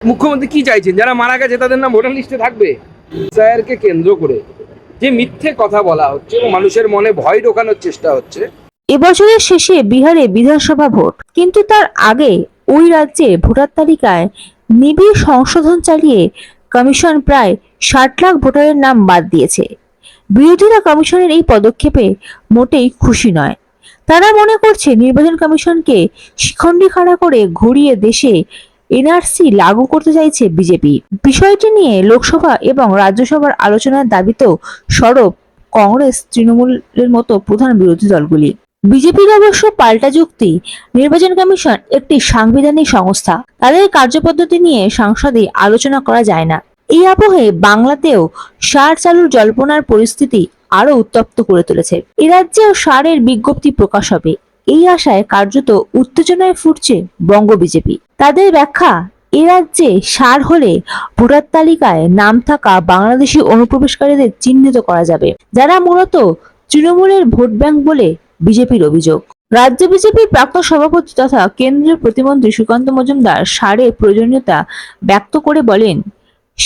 মুখ্যমন্ত্রী কি চাইছেন? যারা মারা গেছে তাদের নাম ভোটার লিস্টে থাকবে। স্যারকে কেন্দ্র করে যে মিথ্যে কথা বলা হচ্ছে মানুষের মনে ভয় ঢোকানোর চেষ্টা হচ্ছে, এবছরের শেষে বিহারে বিধানসভা ভোট, কিন্তু তার আগে ওই রাজ্যে ভোটার তালিকায় নিবিড় সংশোধন চালিয়ে কমিশন প্রায় ষাট লাখ ভোটারের নাম বাদ দিয়েছে। বিরোধীরা কমিশনের এই পদক্ষেপে মোটেই খুশি নয়। তারা মনে করছে নির্বাচন কমিশনকে শিখণ্ডি খাড়া করে ঘুরিয়ে দেশে এনআরসি লাগু করতে চাইছে বিজেপি। বিষয়টি নিয়ে লোকসভা এবং রাজ্যসভার আলোচনার দাবিতেও সরব কংগ্রেস তৃণমূলের মতো প্রধান বিরোধী দলগুলি। বিজেপির অবশ্য পাল্টা যুক্তি। নির্বাচন কমিশন একটি সাংবিধানিক সংস্থা। তাদের কার্যপদ্ধতি নিয়ে সংসদে আলোচনা করা যায় না। এই আবহে বাংলাতেও সার চালুর জল্পনার পরিস্থিতি আরও উত্তপ্ত করে তুলেছে। এ রাজ্যেও সারের বিজ্ঞপ্তি প্রকাশ হবে। এই আশায় কার্যত উত্তেজনায় ফুটছে বঙ্গ বিজেপি। তাদের ব্যাখ্যা, এ রাজ্যে সার হলে ভোটার তালিকায় নাম থাকা বাংলাদেশি অনুপ্রবেশকারীদের চিহ্নিত করা যাবে, যারা মূলত তৃণমূলের ভোট ব্যাংক বলে বিজেপির অভিযোগ। রাজ্য বিজেপির প্রাক্তন সভাপতি তথা কেন্দ্রীয় প্রতিমন্ত্রী সুকান্ত মজুমদার সারের প্রয়োজনীয়তা ব্যক্ত করে বলেন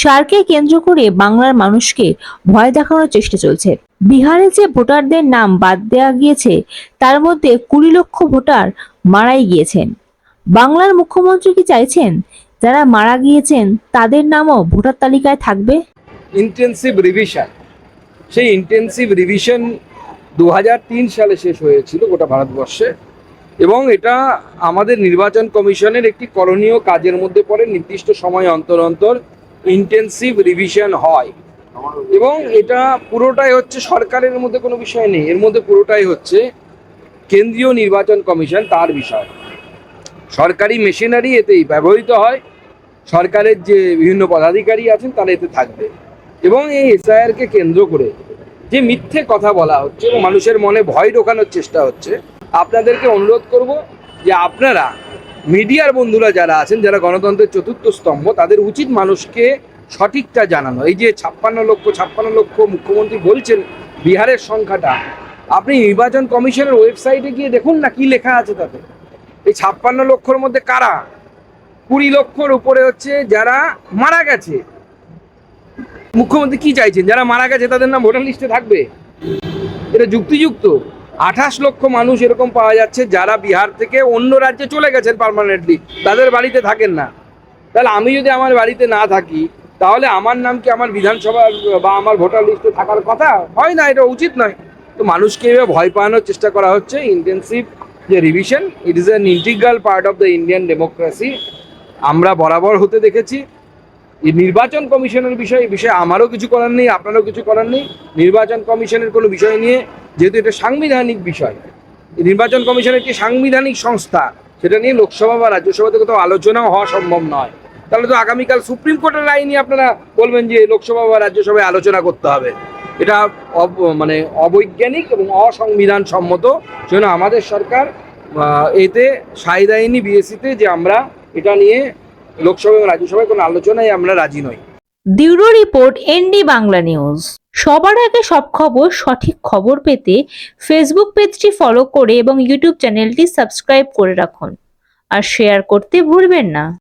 সারকে কেন্দ্র করে বাংলার মানুষকে ভয় দেখানোর চেষ্টা চলছে। বিহারে যে ভোটারদের নাম বাদ দেওয়া গিয়েছে, তার মধ্যে কুড়ি লক্ষ ভোটার মারাই গিয়েছেন। বাংলার মুখ্যমন্ত্রী কি চাইছেন, যারা মারা গিয়েছেন, তাদের নামও ভোটার তালিকায় থাকবে? ইন্টেন্সিভ রিভিশন সেই ইন্টেন্সিভ রিভিশন দু হাজার তিন সালে শেষ হয়েছিল গোটা ভারতবর্ষে এবং এটা আমাদের নির্বাচন কমিশনের একটি করণীয় কাজের মধ্যে পড়ে, নির্দিষ্ট সময় অন্তর অন্তর ইন্টেন্সিভ রিভিশন হয়। এবং এটা পুরোটাই হচ্ছে সরকারের মধ্যে কোনো বিষয় নেই। এর মধ্যে পুরোটাই হচ্ছে কেন্দ্রীয় নির্বাচন কমিশন তার বিষয়। সরকারি মেশিনারি এতেই ব্যবহৃত হয়। সরকারের যে বিভিন্ন পদাধিকারী আছেন তারা এতে থাকবে। এবং এই এসআইআরকে কেন্দ্র করে যে মিথ্যে কথা বলা হচ্ছে এবং মানুষের মনে ভয় ঢোকানোর চেষ্টা হচ্ছে, আপনাদেরকে অনুরোধ করব যে আপনারা মিডিয়ার বন্ধুরা যারা আছেন, যারা গণতন্ত্রের চতুর্থ স্তম্ভ, তাদের উচিত মানুষকে সঠিকটা জানানো। এই যে ছাপ্পান্ন লক্ষ ছাপ্পান্ন লক্ষ মুখ্যমন্ত্রী বলছেন বিহারের সংখ্যাটা, আপনি নির্বাচন কমিশনের ওয়েবসাইটে গিয়ে দেখুন না কি লেখা আছে তাতে। এই ছাপ্পান্ন লক্ষর মধ্যে কারা? কুড়ি লক্ষর উপরে হচ্ছে যারা মারা গেছে। মুখ্যমন্ত্রী কি চাইছেন? যারা মারা গেছে তাদের নাম ভোটার লিস্টে থাকবে? এটা যুক্তিযুক্ত? আঠাশ লক্ষ মানুষ এরকম পাওয়া যাচ্ছে যারা বিহার থেকে অন্য রাজ্যে চলে গেছেন পার্মানেন্টলি তাদের বাড়িতে থাকেন না। তাহলে আমি যদি আমার বাড়িতে না থাকি, তাহলে আমার নাম কি আমার বিধানসভা বা আমার ভোটার লিস্টে থাকার কথা? হয় না, এটা উচিত নয়। তো মানুষকে এভাবে ভয় পাওয়ানোর চেষ্টা করা হচ্ছে। ইন্টেন্সিভ যে revision it is an integral part of the Indian democracy আমরা বরাবর হতে দেখেছি। নির্বাচন কমিশনের বিষয় বিষয়ে আমারও কিছু করার নেই, আপনারও কিছু করার নেই। নির্বাচন কমিশনের কোনো বিষয় নিয়ে, যেহেতু এটা সাংবিধানিক বিষয় নির্বাচন কমিশন একটি সাংবিধানিক সংস্থা, সেটা নিয়ে লোকসভা বা রাজ্যসভাতে কোথাও আলোচনাও হওয়া সম্ভব নয়। তাহলে তো আগামীকাল সুপ্রিম কোর্টের নিয়ে আপনারা বলবেন যে লোকসভা বা রাজ্যসভায় আলোচনা করতে হবে। এটা মানে অবৈজ্ঞানিক এবং অসংবিধান সম্মত। সেজন্য আমাদের সরকার এতে সায় দেয়নি বিএসসিতে যে আমরা এটা নিয়ে লোকসভা এবং রাজ্যসভায় কোনো আলোচনায় আমরা রাজি নই। Bureau report ND Bangla news. সবার আগে সব খবর, সঠিক খবর পেতে ফেসবুক পেজটি ফলো করে এবং ইউটিউব চ্যানেলটি সাবস্ক্রাইব করে রাখুন। আর শেয়ার করতে ভুলবেন না।